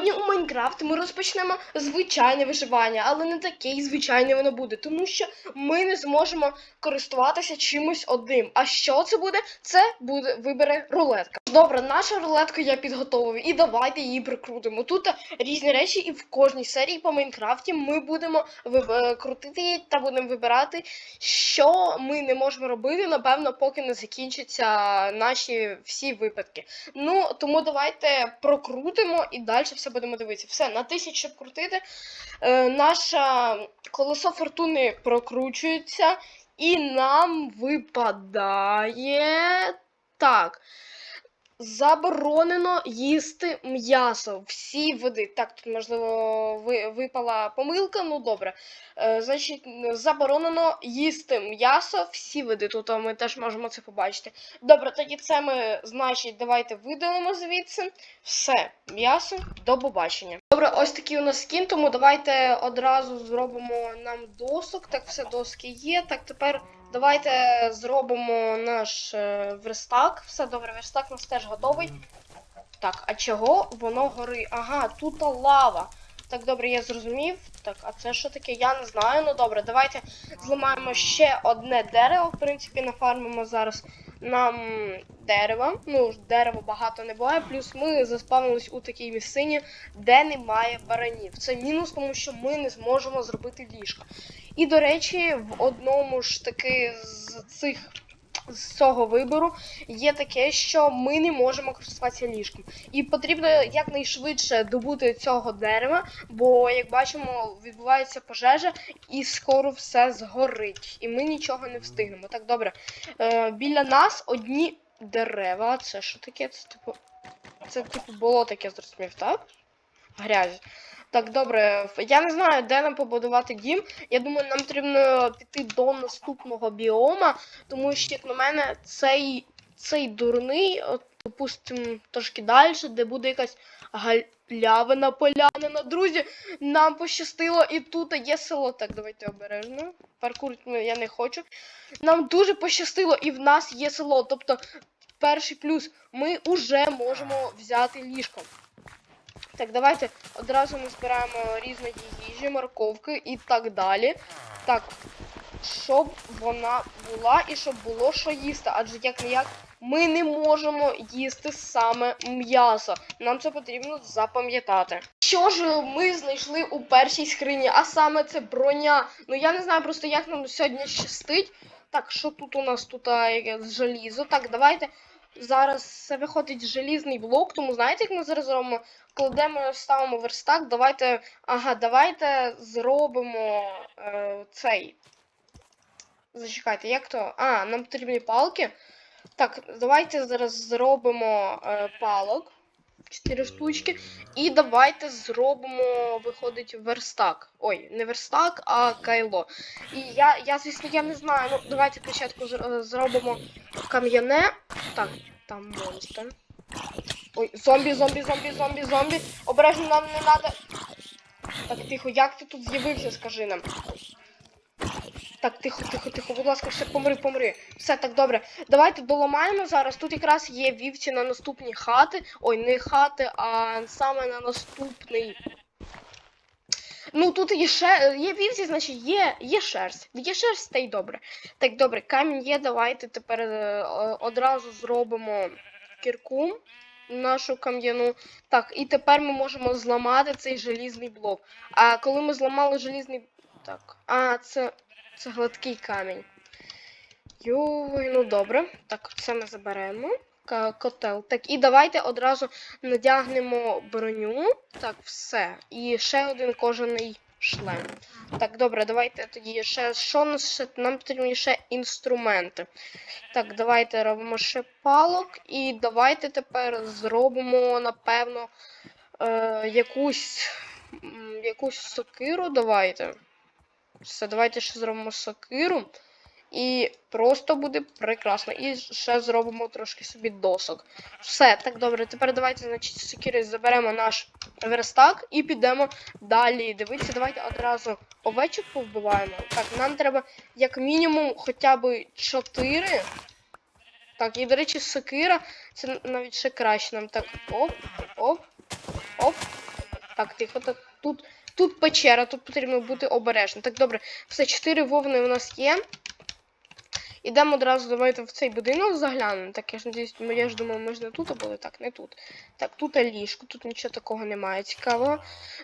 Сьогодні у Майнкрафт ми розпочнемо звичайне виживання, але не таке звичайне воно буде, тому що ми не зможемо користуватися чимось одним. А що це буде? Це буде вибере рулетка. Добре, нашу рулетку я підготовив, і давайте її прикрутимо. Тут різні речі, і в кожній серії по Майнкрафті ми будемо е, крутити її та будемо вибирати, що ми не можемо робити, напевно, поки не закінчаться наші всі випадки. Ну, тому давайте прокрутимо і далі все будемо дивитися. Все, на тисяч, щоб крутити. Е, наше колесо фортуни прокручується, і нам випадає. Так. Заборонено їсти м'ясо. Всі види. Так, тут, можливо, випала помилка, ну добре. Е, значить, заборонено їсти м'ясо, всі види. Тут ми теж можемо це побачити. Добре, тоді це ми, значить, давайте видалимо звідси. Все, м'ясо, до побачення. Добре, ось такий у нас скін, тому давайте одразу зробимо нам досок. Так, все доски є. Так, тепер давайте зробимо наш е, верстак. Все добре, верстак у нас теж готовий. Так, а чого воно гори? Ага, тут лава. Так, добре, я зрозумів. Так, а це що таке? Я не знаю. Ну добре, давайте зламаємо ще одне дерево. В принципі, нафармимо зараз нам дерева. Ну, дерева багато не буває. Плюс ми заспавнились у такій місцині, де немає баранів. Це мінус, тому що ми не зможемо зробити ліжко. І, до речі, в одному ж таки з цих. З цього вибору є таке, що ми не можемо користуватися ліжком. І потрібно якнайшвидше добути цього дерева, бо, як бачимо, відбувається пожежа і скоро все згорить. І ми нічого не встигнемо. Так, добре. Е, біля нас одні дерева. Це що таке? Це типу. Це типу болото таке зрозумів, так? Грязь. Так, добре. Я не знаю, де нам побудувати дім. Я думаю, нам потрібно піти до наступного біома, тому що, як на мене, цей, цей дурний, от, допустимо, трошки далі, де буде якась галявина полянина. Друзі, нам пощастило, і тут є село. Так, давайте обережно. Паркурити ну, я не хочу. Нам дуже пощастило, і в нас є село. Тобто, перший плюс, ми вже можемо взяти ліжко. Так, давайте одразу ми збираємо різної їжі, морковки і так далі. Так, щоб вона була і щоб було що їсти. Адже як не як ми не можемо їсти саме м'ясо. Нам це потрібно запам'ятати. Що ж ми знайшли у першій скрині? А саме це броня. Ну я не знаю просто, як нам сьогодні щастить. Так, що тут у нас тут а, якесь желізо? Так, давайте. Зараз це виходить желізний блок, тому знаєте, як ми зараз зробимо? Кладемо, ставимо верстак, давайте. Ага, давайте зробимо е, цей. Зачекайте, як то? А, нам потрібні палки. Так, давайте зараз зробимо е, палок. 4 штучки. І давайте зробимо, виходить, верстак. Ой, не верстак, а кайло. І я, я звісно, я не знаю. Ну, давайте спочатку зробимо кам'яне. Так, там монстр. Ой, зомбі, зомбі, зомбі, зомбі, зомбі. Обережно нам не треба. Так, тихо, як ти тут з'явився, скажи нам. Так, тихо, тихо, тихо, будь ласка, все, помри, помри. Все так добре. Давайте доламаємо зараз. Тут якраз є вівці на наступні хати. Ой, не хати, а саме на наступний. Ну, тут є ще є вівці, значить є, є шерсть. Є шерсть, та й добре. Так, добре, камінь є, давайте тепер е, одразу зробимо кірку нашу кам'яну. Так, і тепер ми можемо зламати цей желізний блок. А коли ми зламали желізний. Так. А, це. Це гладкий камінь. Йой, ну добре. Так, це ми заберемо. Котел. Так, і давайте одразу надягнемо броню. Так, все. І ще один кожаний шлем. Так, добре, давайте тоді ще. Що нас ще? Нам потрібні ще інструменти. Так, давайте робимо ще палок. І давайте тепер зробимо, напевно, е, якусь, якусь сокиру. Давайте. Все, давайте ще зробимо сокиру. І просто буде прекрасно. І ще зробимо трошки собі досок. Все, так добре. Тепер давайте, значить, сокири заберемо наш верстак і підемо далі. Дивіться, давайте одразу овечок повбиваємо. Так, нам треба як мінімум хоча б 4. Так, і, до речі, сокира. Це навіть ще краще нам. Так, оп, оп, оп. Так, тихо, так тут, тут печера, тут потрібно бути обережним. Так, добре, все, чотири вовни у нас є. Ідемо одразу, давайте в цей будинок заглянемо. Так, я ж надіюсь, я ж думаю, ми ж не тут були, так, не тут. Так, тут ліжко, тут нічого такого немає цікавого.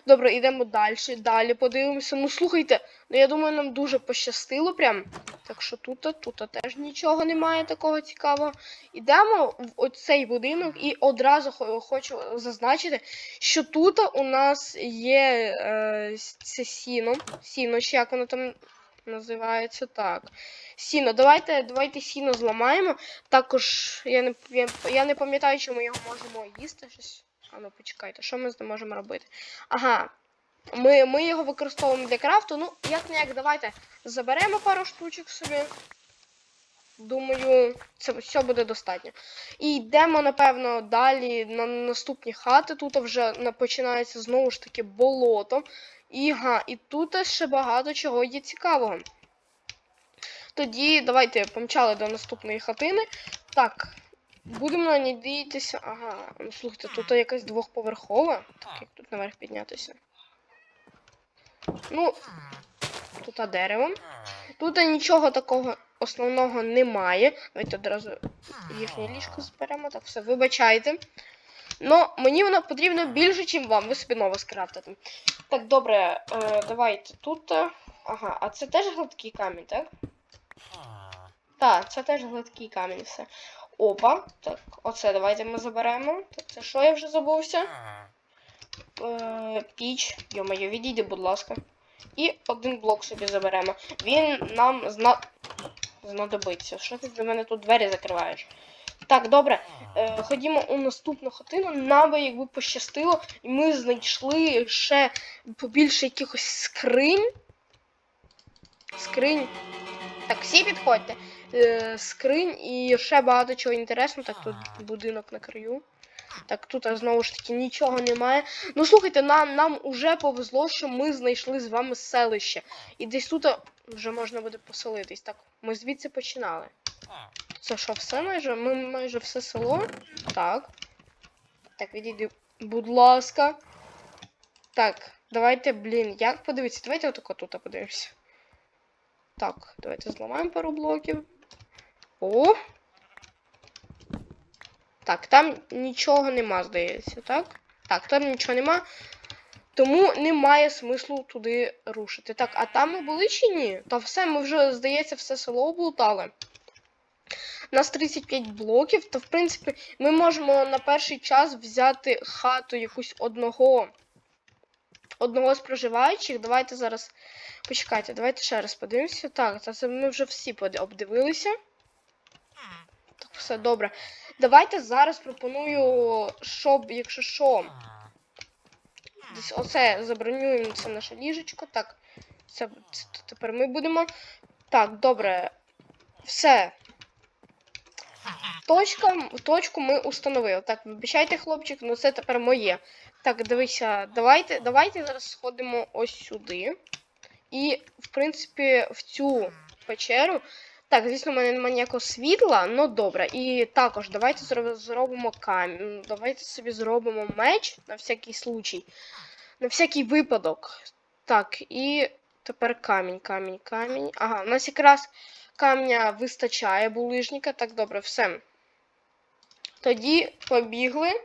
Добре, йдемо далі. Далі подивимося. Ну слухайте, ну я думаю, нам дуже пощастило прям. Так що тут, тут теж нічого немає такого цікавого. Ідемо в оцей будинок і одразу хочу зазначити, що тут у нас є е, це сіно. Сіно, чи як воно там називається так. Сіно. Давайте, давайте сіно зламаємо. Також я не, я, я не пам'ятаю, чи ми його можемо їсти. Щось. А ну почекайте, що ми з ним можемо робити? Ага. Ми, ми його використовуємо для крафту. Ну, як не як, давайте заберемо пару штучок собі. Думаю, це все буде достатньо. І йдемо, напевно, далі на наступні хати. Тут вже починається знову ж таки болото. І, га, і тут ще багато чого є цікавого. Тоді давайте помчали до наступної хатини. Так, будемо надіятися. Ага, ну слухайте, тут якась двохповерхова. Так, як тут наверх піднятися. Ну, тут дерево. Тут нічого такого основного немає. Давайте одразу їхнє ліжко зберемо. Так, все, вибачайте. Ну, мені воно потрібно більше, ніж вам. Ви собі нове скрафтите. Так, добре, е, давайте тут. е, Ага, а це теж гладкий камінь, так? Так, це теж гладкий камінь, все. Опа. Так, оце давайте ми заберемо. Так, це що я вже забувся? Е, піч. Йо-моє, відійди, будь ласка. І один блок собі заберемо. Він нам зна... знадобиться. Що ти для мене тут двері закриваєш? Так, добре. Е, ходімо у наступну хатину. Нам би якби пощастило, і ми знайшли ще побільше якихось скринь. Скринь. Так, всі підходьте. Е, скринь і ще багато чого інтересного. Так, тут будинок на краю. Так, тут знову ж таки нічого немає. Ну слухайте, нам, нам уже повезло, що ми знайшли з вами селище. І десь тут вже можна буде поселитись. Так, ми звідси починали. Це що, все майже? Ми майже все село. Так. Так, відійди, будь ласка. Так, давайте, блін, як подивитися? Давайте отако тут подивимося. Так, давайте зламаємо пару блоків. О! Так, там нічого нема, здається, так? Так, там нічого нема. Тому немає смислу туди рушити. Так, а там ми були чи ні? Та все, ми вже, здається, все село облутали. У нас 35 блоків, то в принципі ми можемо на перший час взяти хату якусь одного. Одного з проживаючих. Давайте зараз. Почекайте, давайте ще раз подивимося. Так, це- ми вже всі обдивилися. Так, все добре. Давайте зараз пропоную, щоб, якщо що, десь оце забронюємо це наше ліжечко. Так, це, це тепер ми будемо. Так, добре. Все. Точка, точку ми установили. Так, вибачайте, хлопчик, ну це тепер моє. Так, дивися, давайте, давайте зараз сходимо ось сюди. І, в принципі, в цю печеру. Так, звісно, в мене немає ніякого світла, ну добре. І також давайте зробимо камінь. Давайте собі зробимо меч на всякий случай. На всякий випадок. Так, і тепер камінь, камінь, камінь. Ага, у нас якраз камня вистачає булижника. Так, добре, все. Тоді побігли.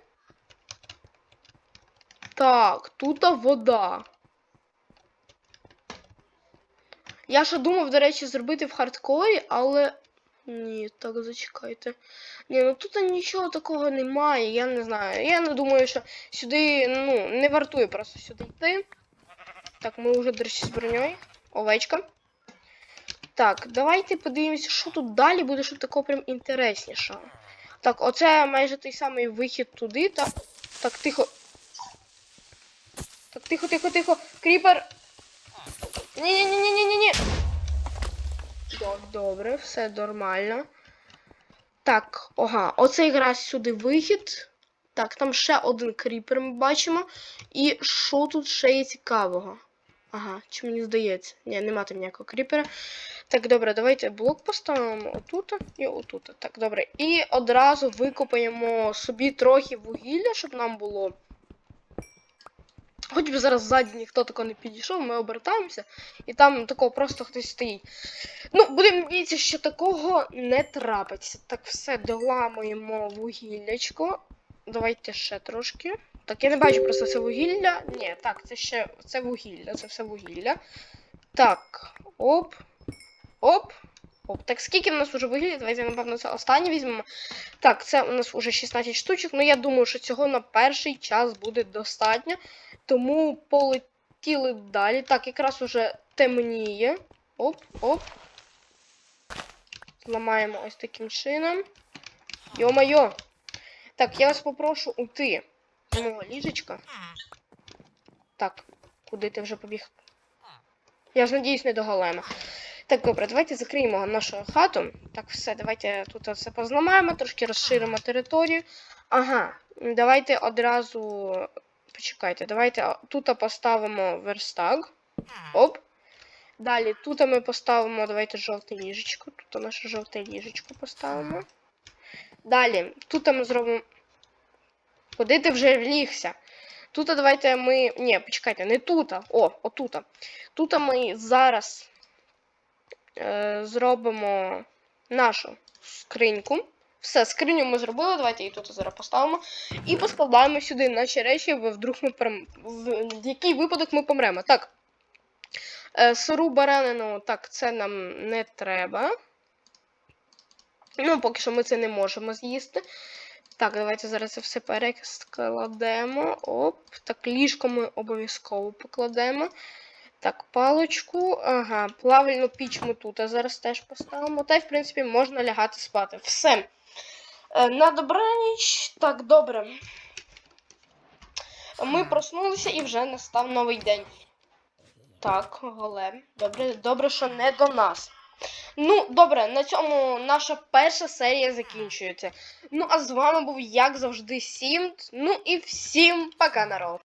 Так, тут вода. Я ще думав, до речі, зробити в хардкорі, але. Ні, так зачекайте. Ні, ну тут нічого такого немає, я не знаю. Я не думаю, що сюди, ну, не вартує просто сюди йти. Так, ми вже, до речі, з броньою. Овечка. Так, давайте подивимося, що тут далі буде, що такого прям інтереснішого. Так, оце майже той самий вихід туди. Так, так, тихо. Так, тихо, тихо, тихо. Кріпер. Ні-ні-ні-ні-ні-ні. Добре, все нормально. Так, ага, оце якраз сюди вихід. Так, там ще один кріпер ми бачимо. І що тут ще є цікавого? Ага, чи мені здається? Ні, нема там ніякого кріпера. Так, добре, давайте блок поставимо отут і отут. Так, добре. І одразу викопаємо собі трохи вугілля, щоб нам було Хоч би зараз ззаді ніхто тако не підійшов, ми обертаємося, і там такого просто хтось стоїть. Ну, будемо надіятися, що такого не трапиться. Так, все, доламуємо вугіллячко. Давайте ще трошки. Так, я не бачу просто це вугілля. Ні, так, це ще це вугілля, це все вугілля. Так, оп. Оп. Оп. Так, скільки в нас уже вугілля? Давайте, напевно, це останнє візьмемо. Так, це у нас уже 16 штучок. Ну, я думаю, що цього на перший час буде достатньо. Тому полетіли далі. Так, якраз уже темніє. Оп, оп. Зламаємо ось таким чином. Йо-майо. Так, я вас попрошу уйти з мого ліжечка. Так, куди ти вже побіг? Я ж надіюсь, не до голема. Так, добре, давайте закриємо нашу хату. Так, все, давайте тут все позламаємо, трошки розширимо територію. Ага, давайте одразу. Почекайте, давайте тут поставимо верстак. Оп. Далі тут ми поставимо, давайте жовте ліжечко. Тут наше жовте ліжечко поставимо. Далі, тут ми зробимо. Куди ти вже влігся? Тут давайте ми. Ні, почекайте, не тут. О, отут. Тут ми зараз зробимо нашу скриньку. Все, скриню ми зробили, давайте її тут зараз поставимо. І поскладаємо сюди наші речі, бо вдруг ми перем... в... в який випадок ми помремо. Так. Е, сиру баранину, так, це нам не треба. Ну, поки що ми це не можемо з'їсти. Так, давайте зараз це все перескладемо. Оп. Так, ліжко ми обов'язково покладемо. Так, палочку. Ага, плавальну піч ми тут а зараз теж поставимо. Та й, в принципі, можна лягати спати. Все. Е, на добраніч. Так, добре. Ми проснулися і вже настав новий день. Так, голем. Добре, добре, що не до нас. Ну, добре, на цьому наша перша серія закінчується. Ну, а з вами був, як завжди, Сімт. Ну і всім пока, народ!